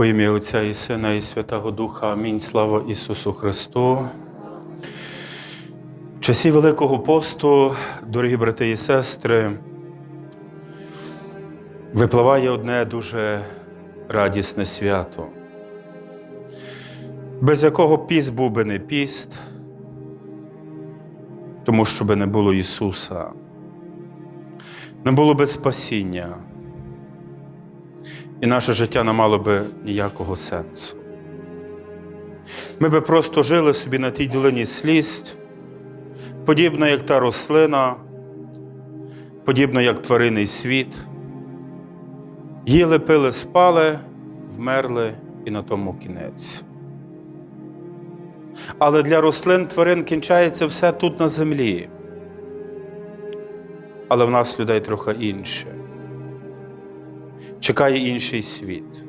Во ім'я Отця і Сина, і Святого Духа. Амінь. Слава Ісусу Христу. В часі Великого посту, дорогі брати і сестри, випливає одне дуже радісне свято, без якого піст був би не піст, тому що би не було Ісуса, не було би спасіння і наше життя не мало би ніякого сенсу. Ми би просто жили собі на тій долині сліз, подібно як та рослина, подібно як тваринний світ. Їли, пили, спали, вмерли і на тому кінець. Але для рослин тварин кінчається все тут на землі. Але в нас людей трохи інше чекає інший світ.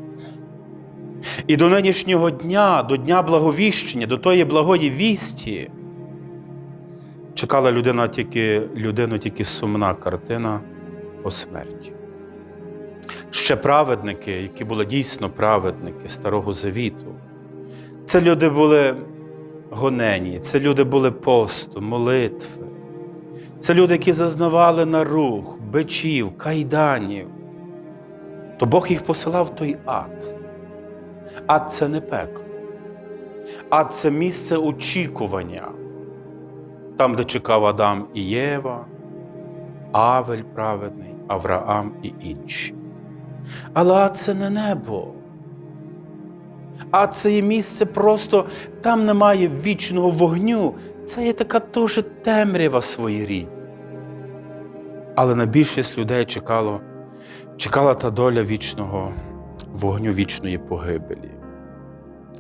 І до нинішнього дня, до Дня благовіщення, до тої благої вісті, чекала людина тільки, людину тільки сумна картина о смерті. Ще праведники, які були дійсно праведники Старого Завіту, це люди були гонені, це люди були посту, молитви, це люди, які зазнавали на рух, бичів, кайданів то Бог їх посилав в той ад. Ад це не пекло. Ад це місце очікування, там, де чекав Адам і Єва, Авель праведний, Авраам і інші. Але ад це не небо. Ад це є місце просто, там немає вічного вогню. Це є така теж темрява своєрідна. Але на більшість людей чекало чекала та доля вічного вогню вічної погибелі.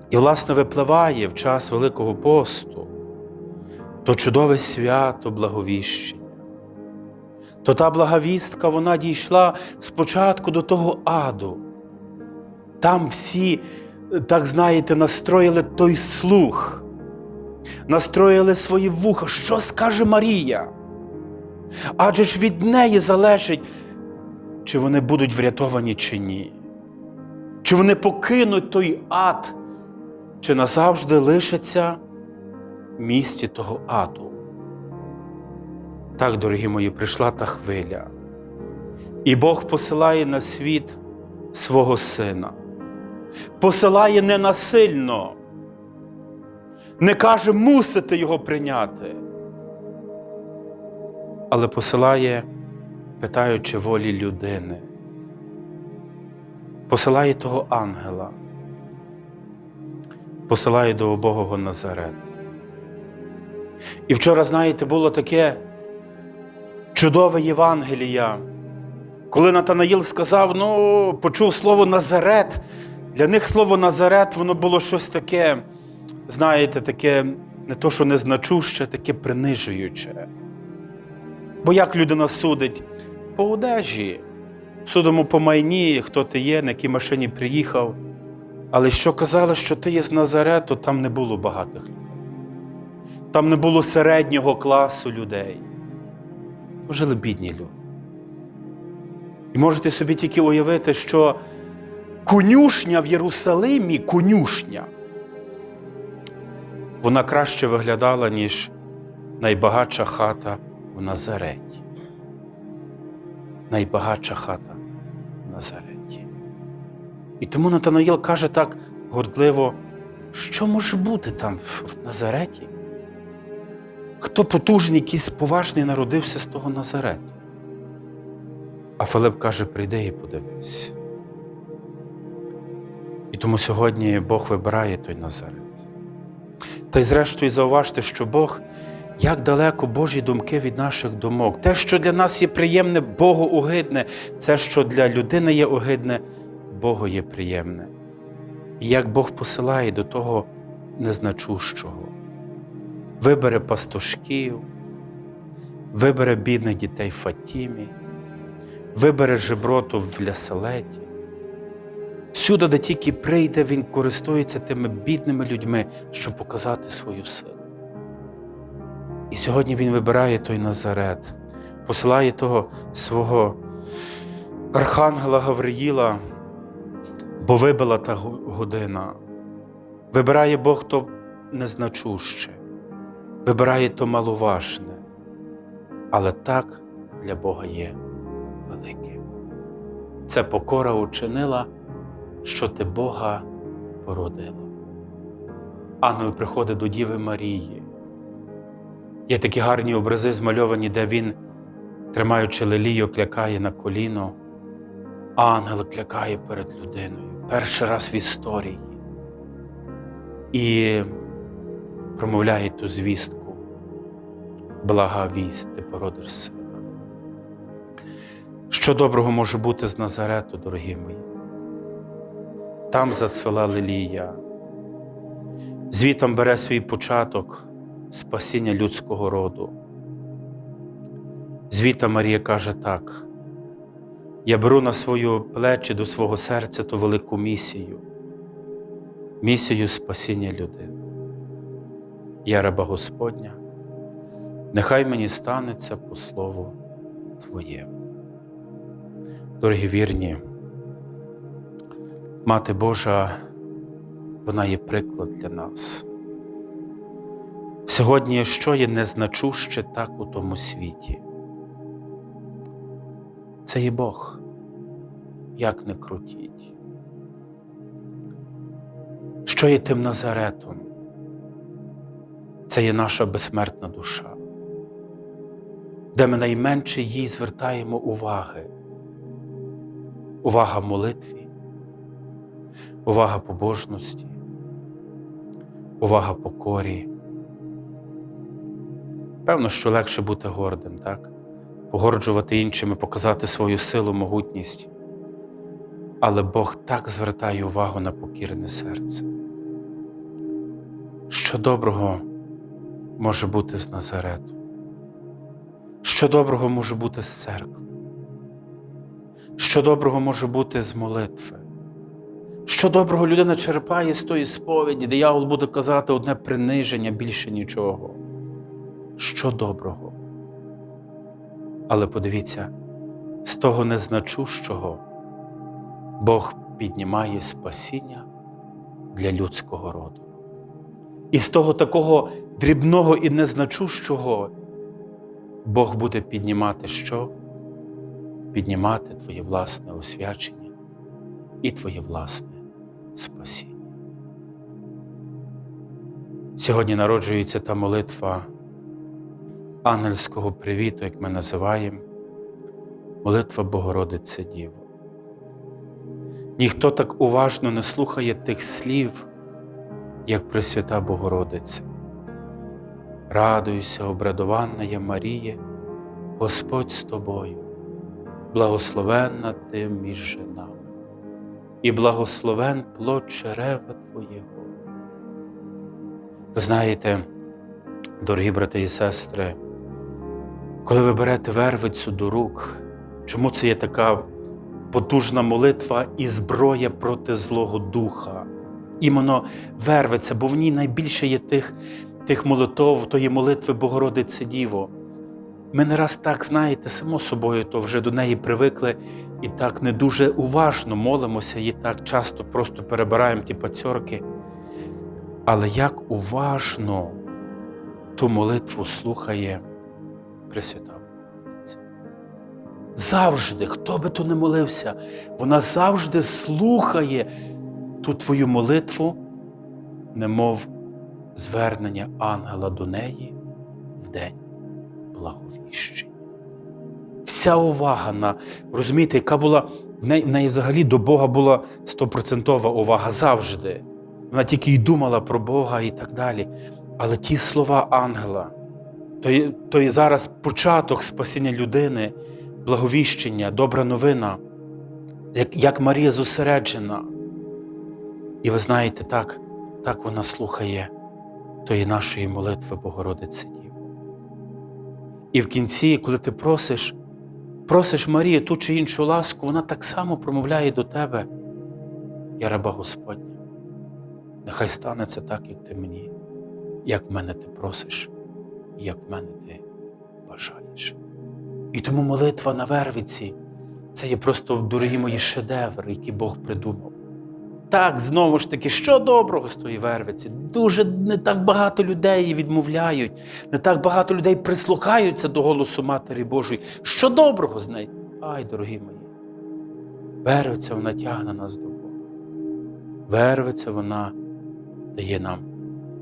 І, власне, випливає в час Великого посту то чудове свято благовіщення. То та благовістка вона дійшла спочатку до того аду. Там всі, так знаєте, настроїли той слух, настроїли свої вуха, що скаже Марія. Адже ж від неї залежить чи вони будуть врятовані, чи ні, чи вони покинуть той ад, чи назавжди лишаться в місті того аду. Так, дорогі мої, прийшла та хвиля, і Бог посилає на світ свого Сина, посилає ненасильно, не каже, мусите його прийняти, але посилає питаючи волі людини, посилає того ангела, посилає до убогого Назарет. І вчора, знаєте, було таке чудове Євангелія, коли Натанаїл сказав, ну, почув слово Назарет. Для них слово Назарет, воно було щось таке, знаєте, таке не то, що незначуще, таке принижуюче. Бо як людина судить? По одежі, судимо по майні, хто ти є, на якій машині приїхав. Але що казали, що ти є з Назарету, там не було багатих людей. Там не було середнього класу людей. Жили бідні люди. І можете собі тільки уявити, що конюшня в Єрусалимі, конюшня, вона краще виглядала, ніж найбагатша хата в Назареті найбагатша хата в Назареті. І тому Натанаїл каже так гордливо, що може бути там в Назареті? Хто потужний, якийсь поважний народився з того Назарету? А Филип каже, прийди і подивись. І тому сьогодні Бог вибирає той Назарет. Та й зрештою зауважте, що Бог як далеко Божі думки від наших думок. Те, що для нас є приємне, Богу огидне, це, що для людини є огидне, Богу є приємне. І як Бог посилає до того незначущого, вибере пастушків, вибере бідних дітей в Фатімі, вибере жеброту в Ляселеті. Всюди, де тільки прийде, він користується тими бідними людьми, щоб показати свою силу. І сьогодні Він вибирає той Назарет, посилає того свого Архангела Гавриїла бо вибила та година. Вибирає Бог то незначуще, вибирає то маловажне, але так для Бога є велике. Це покора учинила, що ти Бога породила. Ангел приходить до Діви Марії. Є такі гарні образи змальовані, де він, тримаючи лелію, клякає на коліно. Ангел клякає перед людиною перший раз в історії і промовляє ту звістку. Блага вість, ти породиш сина. Що доброго може бути з Назарету, дорогі мої? Там зацвела лилія, звітом бере свій початок спасіння людського роду. Звіта Марія каже так: я беру на свою плечі до свого серця ту велику місію, місію спасіння людини. Я раба Господня, нехай мені станеться по слову Твоєму. Дорогі вірні, Мати Божа, вона є приклад для нас. Сьогодні що є незначуще так у тому світі? Це є Бог, як не крутіть. Що є тим Назаретом? Це є наша безсмертна душа, де ми найменше їй звертаємо уваги. Увага молитві, увага побожності, увага покорі. Певно, що легше бути гордим, так? Погорджувати іншими, показати свою силу, могутність. Але Бог так звертає увагу на покірне серце. Що доброго може бути з Назарету? Що доброго може бути з церкви? Що доброго може бути з молитви? Що доброго людина черпає з тої сповіді, диявол буде казати одне приниження більше нічого. Що доброго? Але подивіться, з того незначущого Бог піднімає спасіння для людського роду. І з того такого дрібного і незначущого Бог буде піднімати що? Піднімати твоє власне освячення і твоє власне спасіння. Сьогодні народжується та молитва ангельського привіту, як ми називаємо, молитва Богородице Діво. Ніхто так уважно не слухає тих слів, як Пресвята Богородиця. Радуйся, обрадованна я Маріє, Господь з тобою, благословенна ти між жінами, і благословен плод черева Твоєго. Ви знаєте, дорогі брати і сестри, коли ви берете вервицю до рук, чому це є така потужна молитва і зброя проти Злого Духа? Іменно вервиця, бо в ній найбільше є тих, тих молитов, тої молитви Богородице Діво. Ми не раз так, знаєте, само собою, то вже до неї привикли і так не дуже уважно молимося, і так часто просто перебираємо ті пацьорки. Але як уважно ту молитву слухає Пресвята Богородиця. Завжди, хто би то не молився, вона завжди слухає ту твою молитву, немов звернення ангела до неї в день благовіщення. Вся увага на, розумієте, яка була в неї, в неї взагалі до Бога була стопроцентова увага завжди. Вона тільки й думала про Бога і так далі. Але ті слова ангела, то є, то є зараз початок спасіння людини, благовіщення, добра новина, як, як Марія зосереджена. І ви знаєте, так, так вона слухає тої нашої молитви Богородиці Діво. І в кінці, коли ти просиш, просиш Марію ту чи іншу ласку, вона так само промовляє до тебе, я раба Господня. Нехай станеться так, як ти мені, як в мене ти просиш, і як в мене ти бажаєш. І тому молитва на вервиці це є просто, дорогі мої, шедевр, який Бог придумав. так, знову ж таки, що доброго з тої вервиці? Дуже не так багато людей відмовляють, не так багато людей прислухаються до голосу Матері Божої. Що доброго з нею? Ай, дорогі мої. Вервиця вона тягне нас до Бога. Вервиця вона дає нам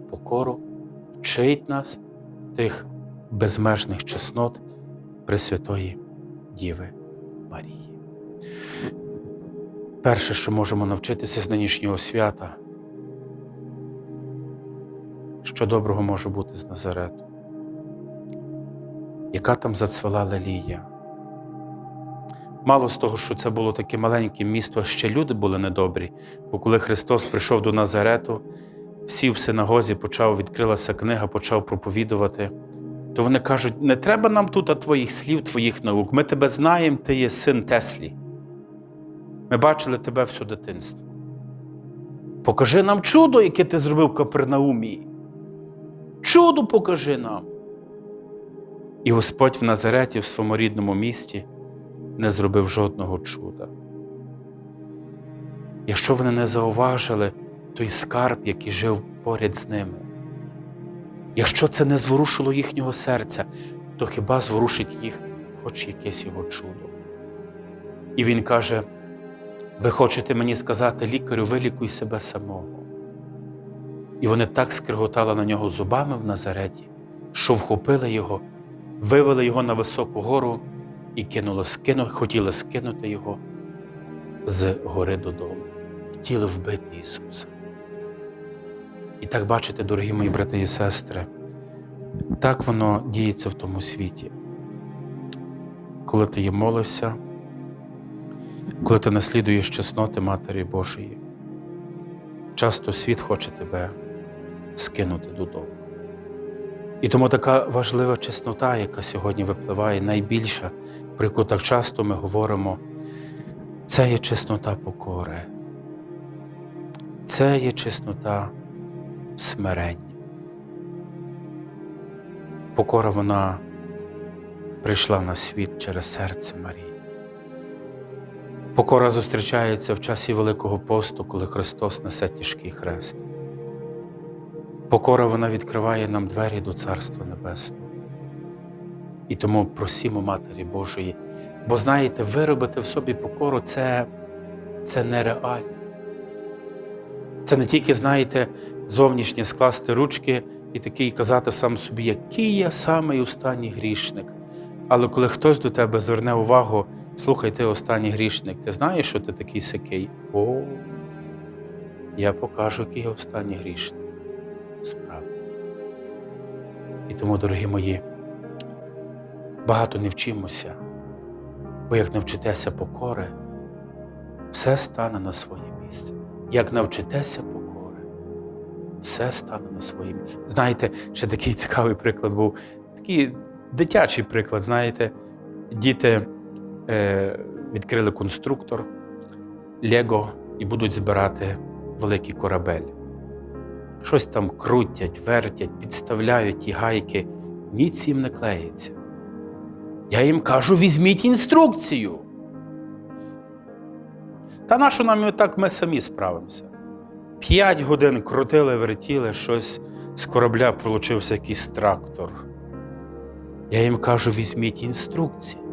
покору, вчить нас тих безмежних чеснот Пресвятої Діви Марії. Перше, що можемо навчитися з нинішнього свята, що доброго може бути з Назарету, яка там зацвела лелія. Мало з того, що це було таке маленьке місто, ще люди були недобрі, бо коли Христос прийшов до Назарету, всі в синагозі почав, відкрилася книга, почав проповідувати, то вони кажуть: не треба нам тут а твоїх слів, твоїх наук. Ми тебе знаємо, ти є син Теслі. Ми бачили тебе всю дитинство. Покажи нам чудо, яке ти зробив в Капернаумі. Чудо покажи нам. І Господь в Назареті, в своєму рідному місті, не зробив жодного чуда. Якщо вони не зауважили той скарб, який жив поряд з ними, якщо це не зворушило їхнього серця, то хіба зворушить їх хоч якесь його чудо? І він каже: ви хочете мені сказати, лікарю, вилікуй себе самого. І вони так скриготали на нього зубами в Назареті, що вхопили його, вивели його на високу гору і кинули, скину, хотіли скинути його з гори додому. Хотіли вбити Ісуса. І так бачите, дорогі мої брати і сестри, так воно діється в тому світі. Коли ти є молишся, коли ти наслідуєш чесноти Матері Божої, часто світ хоче тебе скинути додому. І тому така важлива чеснота, яка сьогодні випливає, найбільша, про яку так часто ми говоримо, це є чеснота покори, це є чеснота смирення. Покора вона прийшла на світ через серце Марії. Покора зустрічається в часі Великого посту, коли Христос несе тяжкий хрест. Покора вона відкриває нам двері до Царства Небесного. І тому просімо Матері Божої, бо знаєте, виробити в собі покору це, це нереально. Це не тільки, знаєте, зовнішнє скласти ручки і такий казати сам собі, який я самий останній грішник. Але коли хтось до тебе зверне увагу, слухай, ти останній грішник, ти знаєш, що ти такий сякий? О, я покажу, який я останній грішник. Справді. І тому, дорогі мої, багато не вчимося, бо як навчитеся покори, все стане на своє місце. Як навчитеся покори, все стане на місце. Знаєте, ще такий цікавий приклад був, такий дитячий приклад, знаєте, діти е, відкрили конструктор Лего і будуть збирати великий корабель. Щось там крутять, вертять, підставляють ті гайки, ніц їм не клеїться. Я їм кажу, візьміть інструкцію. Та нащо нам так ми самі справимося? П'ять годин крутили, вертіли, щось з корабля получився якийсь трактор. Я їм кажу, візьміть інструкції.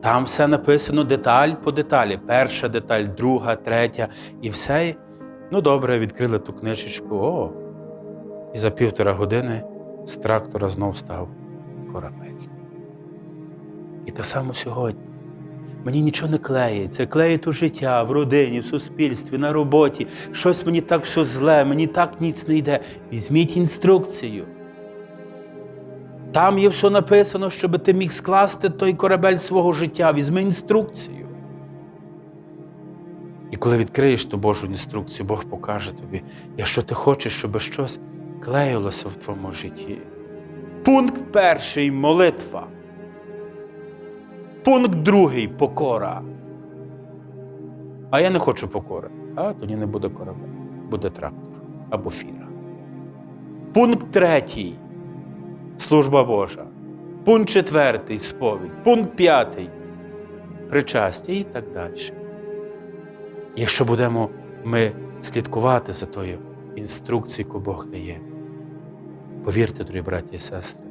Там все написано деталь по деталі. Перша деталь, друга, третя і все. Ну, добре, відкрили ту книжечку. О! І за півтора години з трактора знов став корабель. І те саме сьогодні. Мені нічого не клеїться, клеїть у життя, в родині, в суспільстві, на роботі. Щось мені так все зле, мені так ніц не йде. Візьміть інструкцію. Там є все написано, щоб ти міг скласти той корабель свого життя. Візьми інструкцію. І коли відкриєш ту Божу інструкцію, Бог покаже тобі, якщо ти хочеш, щоб щось клеїлося в твоєму житті. Пункт перший молитва. Пункт другий покора. А я не хочу покори. А тоді не буде корабель, буде трактор або фіра. Пункт третій служба Божа. Пункт четвертий сповідь. Пункт п'ятий причастя і так далі. Якщо будемо ми слідкувати за тою інструкцією, яку Бог дає. Повірте, дорогі браті і сестри,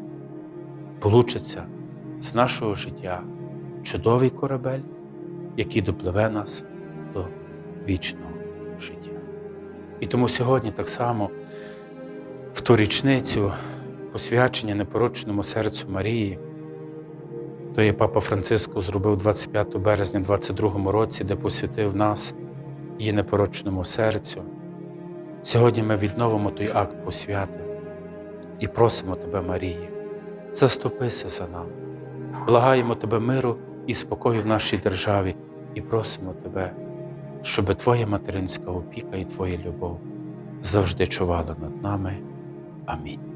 получиться з нашого життя чудовий корабель, який допливе нас до вічного життя. І тому сьогодні так само в ту річницю посвячення непорочному серцю Марії, то є Папа Франциско зробив 25 березня 22 році, де посвятив нас її непорочному серцю. Сьогодні ми відновимо той акт посвяти і просимо Тебе, Марії, заступися за нами. Благаємо Тебе миру і спокою в нашій державі і просимо Тебе, щоб Твоя материнська опіка і Твоя любов завжди чувала над нами. Амінь.